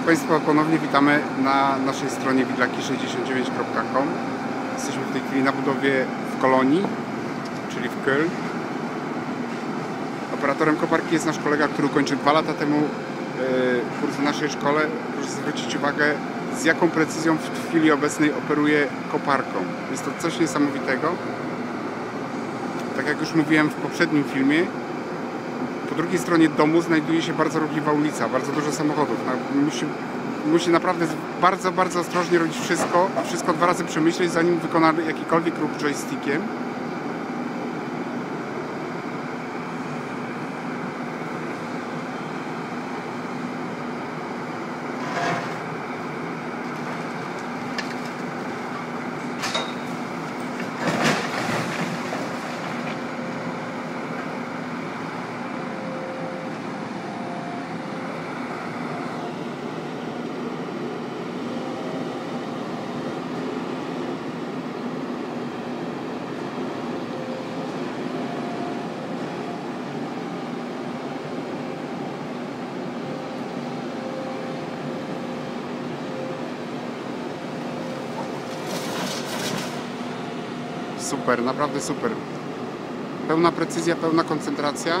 Państwa, ponownie witamy na naszej stronie widlaki69.com. Jesteśmy w tej chwili na budowie w Kolonii, czyli w Köln. Operatorem koparki jest nasz kolega, który ukończył dwa lata temu e, kurs w naszej szkole. Proszę zwrócić uwagę, z jaką precyzją w chwili obecnej operuje koparką. Jest to coś niesamowitego. Tak jak już mówiłem w poprzednim filmie, po drugiej stronie domu znajduje się bardzo ruchliwa ulica, bardzo dużo samochodów. Musi, musi naprawdę bardzo, bardzo ostrożnie robić wszystko, wszystko dwa razy przemyśleć, zanim wykona jakikolwiek ruch joystickiem. Super, naprawdę super. Pełna precyzja, pełna koncentracja.